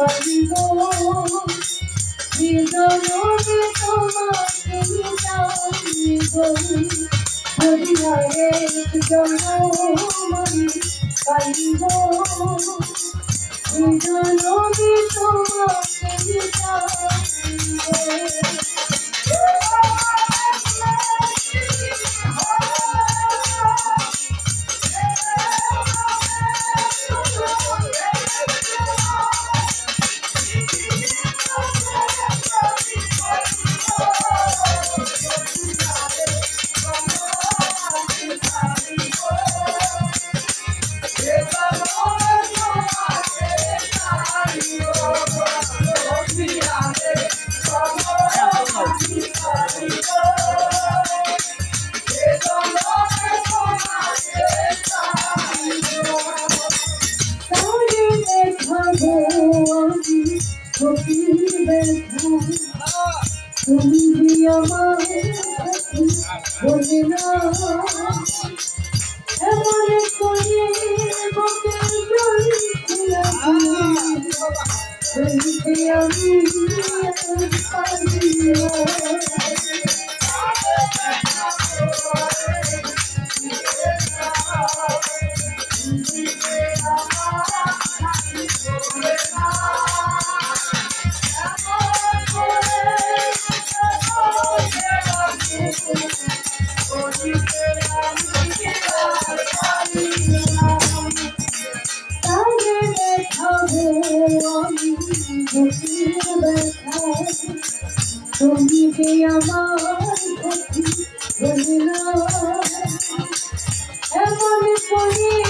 পারিব হৃদয়ে তোমাকে জানিব হরিহরে জনমনি পারিব হৃদয়ে তোমাকে জানিব তারে দেখাবো আমি ফকির ব্যথা। তুমি যে আমার বলে না। এমন করে জল খুলতে আমি পারি না। তারে দেখাবো আমি বুকের ব্যথা তুমি যে আমার এমন করে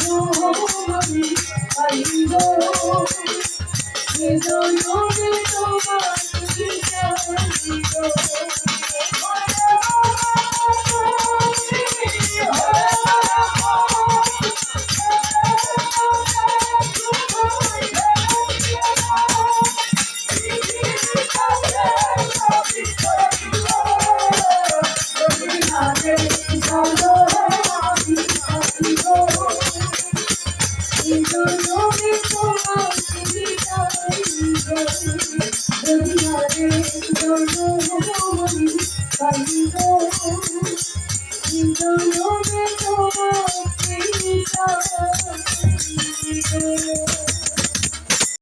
জানো আমি আইব কে জানো 一个。